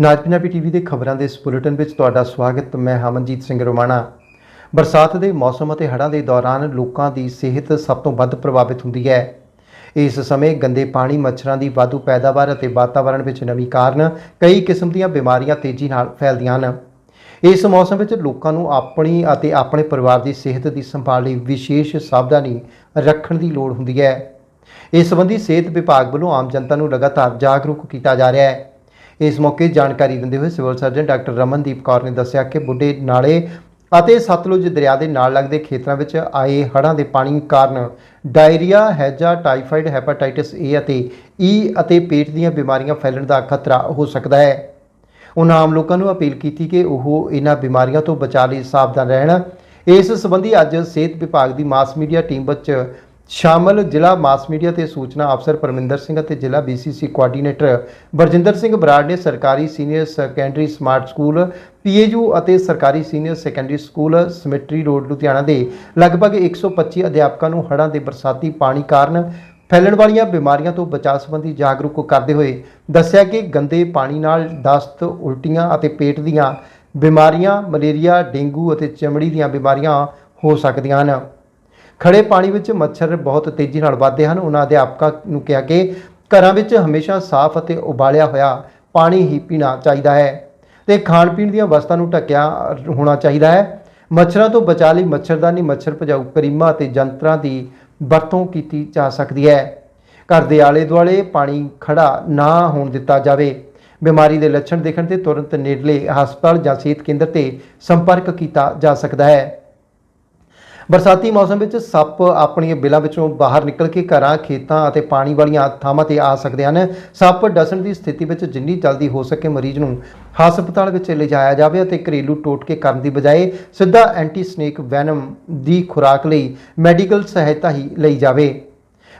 ਨਾਜ Punjabi TV ਦੇ ਖਬਰਾਂ ਦੇ ਇਸ ਬੁਲੇਟਿਨ ਵਿੱਚ ਤੁਹਾਡਾ ਸਵਾਗਤ। ਮੈਂ ਹਮਨਜੀਤ ਸਿੰਘ ਰੋਮਾਣਾ। ਬਰਸਾਤ ਦੇ ਮੌਸਮ ਅਤੇ ਹੜ੍ਹਾਂ ਦੇ ਦੌਰਾਨ ਲੋਕਾਂ ਦੀ ਸਿਹਤ ਸਭ ਤੋਂ ਵੱਧ ਪ੍ਰਭਾਵਿਤ ਹੁੰਦੀ ਹੈ। ਇਸ ਸਮੇਂ ਗੰਦੇ ਪਾਣੀ, ਮੱਛਰਾਂ ਦੀ ਵਾਧੂ ਪੈਦਾਵਾਰ ਅਤੇ ਵਾਤਾਵਰਣ ਵਿੱਚ ਨਮੀ ਕਾਰਨ ਕਈ ਕਿਸਮ ਦੀਆਂ ਬਿਮਾਰੀਆਂ ਤੇਜ਼ੀ ਨਾਲ ਫੈਲਦੀਆਂ ਹਨ। ਇਸ ਮੌਸਮ ਵਿੱਚ ਲੋਕਾਂ ਨੂੰ ਆਪਣੀ ਅਤੇ ਆਪਣੇ ਪਰਿਵਾਰ ਦੀ ਸਿਹਤ ਦੀ ਸੰਭਾਲ ਲਈ ਵਿਸ਼ੇਸ਼ ਸਾਵਧਾਨੀ ਰੱਖਣ ਦੀ ਲੋੜ ਹੁੰਦੀ ਹੈ। ਇਸ ਸੰਬੰਧੀ ਸਿਹਤ ਵਿਭਾਗ ਵੱਲੋਂ ਆਮ ਜਨਤਾ ਨੂੰ ਲਗਾਤਾਰ ਜਾਗਰੂਕ ਕੀਤਾ ਜਾ ਰਿਹਾ ਹੈ। ਇਸ ਮੌਕੇ ਜਾਣਕਾਰੀ ਦਿੰਦੇ ਹੋਏ civil surgeon doctor Ramandeep Kaur ਨੇ ਦੱਸਿਆ ਕਿ ਬੁੱਢੇ ਨਾਲੇ ਅਤੇ ਸਤਲੁਜ ਦਰਿਆ ਦੇ ਨਾਲ ਲੱਗਦੇ ਖੇਤਰਾਂ ਵਿੱਚ ਆਏ ਹੜ੍ਹਾਂ ਦੇ ਪਾਣੀ ਕਾਰਨ ਡਾਇਰੀਆ, ਹੈਜਾ ਟਾਈਫਾਈਡ ਹੈਪਾਟਾਈਟਿਸ ਏ ਅਤੇ ਈ ਅਤੇ ਪੇਟ ਦੀਆਂ ਬਿਮਾਰੀਆਂ ਫੈਲਣ ਦਾ ਖਤਰਾ ਹੋ ਸਕਦਾ ਹੈ। ਉਹਨਾਂ ਆਮ ਲੋਕਾਂ ਨੂੰ ਅਪੀਲ ਕੀਤੀ ਕਿ ਉਹ ਇਹਨਾਂ ਬਿਮਾਰੀਆਂ ਤੋਂ ਬਚਾਅ ਲਈ ਸਾਵਧਾਨ ਰਹਿਣ। ਇਸ ਸੰਬੰਧੀ ਅੱਜ ਸਿਹਤ ਵਿਭਾਗ ਦੀ ਮਾਸ ਮੀਡੀਆ ਟੀਮ ਵਿੱਚ ਸ਼ਾਮਲ ਜ਼ਿਲ੍ਹਾ ਮਾਸ ਮੀਡੀਆ ਤੇ ਸੂਚਨਾ ਅਫਸਰ ਪਰਮਿੰਦਰ ਸਿੰਘ ਅਤੇ ਜ਼ਿਲ੍ਹਾ ਬੀਸੀਸੀ ਕੋਆਰਡੀਨੇਟਰ ਬਰਜਿੰਦਰ ਸਿੰਘ ਬਰਾੜ ਨੇ ਸਰਕਾਰੀ senior secondary smart school PAU ਅਤੇ ਸਰਕਾਰੀ senior secondary school cemetery road, Ludhiana ਦੇ ਲਗਭਗ 125 ਅਧਿਆਪਕਾਂ ਨੂੰ ਹੜ੍ਹਾਂ ਦੇ ਬਰਸਾਤੀ ਪਾਣੀ ਕਾਰਨ ਫੈਲਣ ਵਾਲੀਆਂ ਬਿਮਾਰੀਆਂ ਤੋਂ ਬਚਾਅ ਸੰਬੰਧੀ ਜਾਗਰੂਕ ਕਰਦੇ ਹੋਏ ਦੱਸਿਆ ਕਿ ਗੰਦੇ ਪਾਣੀ ਨਾਲ ਦਸਤ, ਉਲਟੀਆਂ ਅਤੇ ਪੇਟ ਦੀਆਂ ਬਿਮਾਰੀਆਂ, ਮਲੇਰੀਆ, ਡੇਂਗੂ ਅਤੇ ਚਮੜੀ ਦੀਆਂ ਬਿਮਾਰੀਆਂ ਹੋ ਸਕਦੀਆਂ ਹਨ। ਖੜੇ ਪਾਣੀ ਵਿੱਚ ਮੱਛਰ ਬਹੁਤ ਤੇਜ਼ੀ ਨਾਲ ਵੱਧਦੇ ਹਨ। ਉਹਨਾਂ ਅਧਿਆਪਕਾਂ ਨੂੰ ਕਿਹਾ ਕਿ ਘਰਾਂ ਵਿੱਚ ਹਮੇਸ਼ਾ ਸਾਫ਼ ਅਤੇ ਉਬਾਲਿਆ ਹੋਇਆ ਪਾਣੀ ਹੀ ਪੀਣਾ ਚਾਹੀਦਾ ਹੈ ਤੇ ਖਾਣ ਪੀਣ ਦੀਆਂ ਵਸਤਾਂ ਨੂੰ ਢੱਕਿਆ ਹੋਣਾ ਚਾਹੀਦਾ ਹੈ। ਮੱਛਰਾਂ ਤੋਂ ਬਚਾਅ ਲਈ ਮੱਛਰਦਾਨੀ, ਮੱਛਰ ਭਜਾਊ ਕਰੀਮਾਂ ਅਤੇ ਜੰਤਰਾਂ ਦੀ ਵਰਤੋਂ ਕੀਤੀ ਜਾ ਸਕਦੀ ਹੈ। ਘਰ ਦੇ ਆਲੇ ਦੁਆਲੇ ਪਾਣੀ ਖੜਾ ਨਾ ਹੋਣ ਦਿੱਤਾ ਜਾਵੇ। ਬਿਮਾਰੀ ਦੇ ਲੱਛਣ ਦੇਖਣ ਤੇ ਤੁਰੰਤ ਨੇੜਲੇ ਹਸਪਤਾਲ ਜਾਂ ਸਿਹਤ ਕੇਂਦਰ ਤੇ ਸੰਪਰਕ ਕੀਤਾ ਜਾ ਸਕਦਾ ਹੈ। ਬਰਸਾਤੀ ਮੌਸਮ ਵਿੱਚ ਸੱਪ ਆਪਣੀਆਂ ਬਿਲਾਂ ਵਿੱਚੋਂ ਬਾਹਰ ਨਿਕਲ ਕੇ ਘਰਾਂ, ਖੇਤਾਂ ਅਤੇ ਪਾਣੀ ਵਾਲੀਆਂ ਥਾਵਾਂ ਤੇ ਆ ਸਕਦੇ ਹਨ। ਸੱਪ ਡਸਣ ਦੀ ਸਥਿਤੀ ਵਿੱਚ ਜਿੰਨੀ ਜਲਦੀ ਹੋ ਸਕੇ ਮਰੀਜ਼ ਨੂੰ ਹਸਪਤਾਲ ਵਿੱਚ ਲਿਜਾਇਆ ਜਾਵੇ ਅਤੇ ਘਰੇਲੂ ਟੋਟਕੇ ਕਰਨ ਦੀ ਬਜਾਏ ਸਿੱਧਾ ਐਂਟੀ ਸਨੇਕ ਵੈਨਮ ਦੀ ਖੁਰਾਕ ਲਈ ਮੈਡੀਕਲ ਸਹਾਇਤਾ ਹੀ ਲਈ ਜਾਵੇ।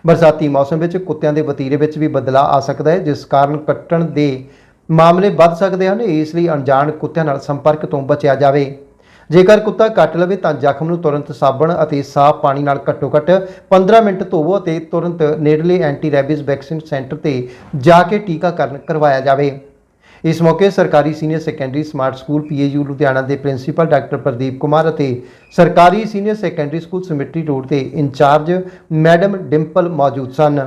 ਬਰਸਾਤੀ ਮੌਸਮ ਵਿੱਚ ਕੁੱਤਿਆਂ ਦੇ ਵਤੀਰੇ ਵਿੱਚ ਵੀ ਬਦਲਾਅ ਆ ਸਕਦਾ ਹੈ, ਜਿਸ ਕਾਰਨ ਕੱਟਣ ਦੇ ਮਾਮਲੇ ਵੱਧ ਸਕਦੇ ਹਨ। ਇਸ ਲਈ ਅਣਜਾਣ ਕੁੱਤਿਆਂ ਨਾਲ ਸੰਪਰਕ ਤੋਂ ਬਚਿਆ ਜਾਵੇ। ਜੇਕਰ ਕੁੱਤਾ ਕੱਟ ਲਵੇ ਤਾਂ ਜ਼ਖਮ ਨੂੰ ਤੁਰੰਤ ਸਾਬਣ ਅਤੇ ਸਾਫ਼ ਪਾਣੀ ਨਾਲ ਘੱਟੋ-ਘੱਟ 15 ਮਿੰਟ ਧੋਵੋ ਅਤੇ ਤੁਰੰਤ ਨੇੜਲੇ ਐਂਟੀ ਰੈਬੀਜ਼ ਵੈਕਸੀਨ ਸੈਂਟਰ ਤੇ ਜਾ ਕੇ ਟੀਕਾਕਰਨ ਕਰਵਾਇਆ ਜਾਵੇ। ਇਸ ਮੌਕੇ ਸਰਕਾਰੀ senior secondary smart school PAU Ludhiana ਦੇ ਪ੍ਰਿੰਸੀਪਲ ਡਾਕਟਰ ਪ੍ਰਦੀਪ ਕੁਮਾਰ ਅਤੇ ਸਰਕਾਰੀ senior secondary school cemetery road ਦੇ ਇੰਚਾਰਜ ਮੈਡਮ ਡਿੰਪਲ ਮੌਜੂਦ ਸਨ।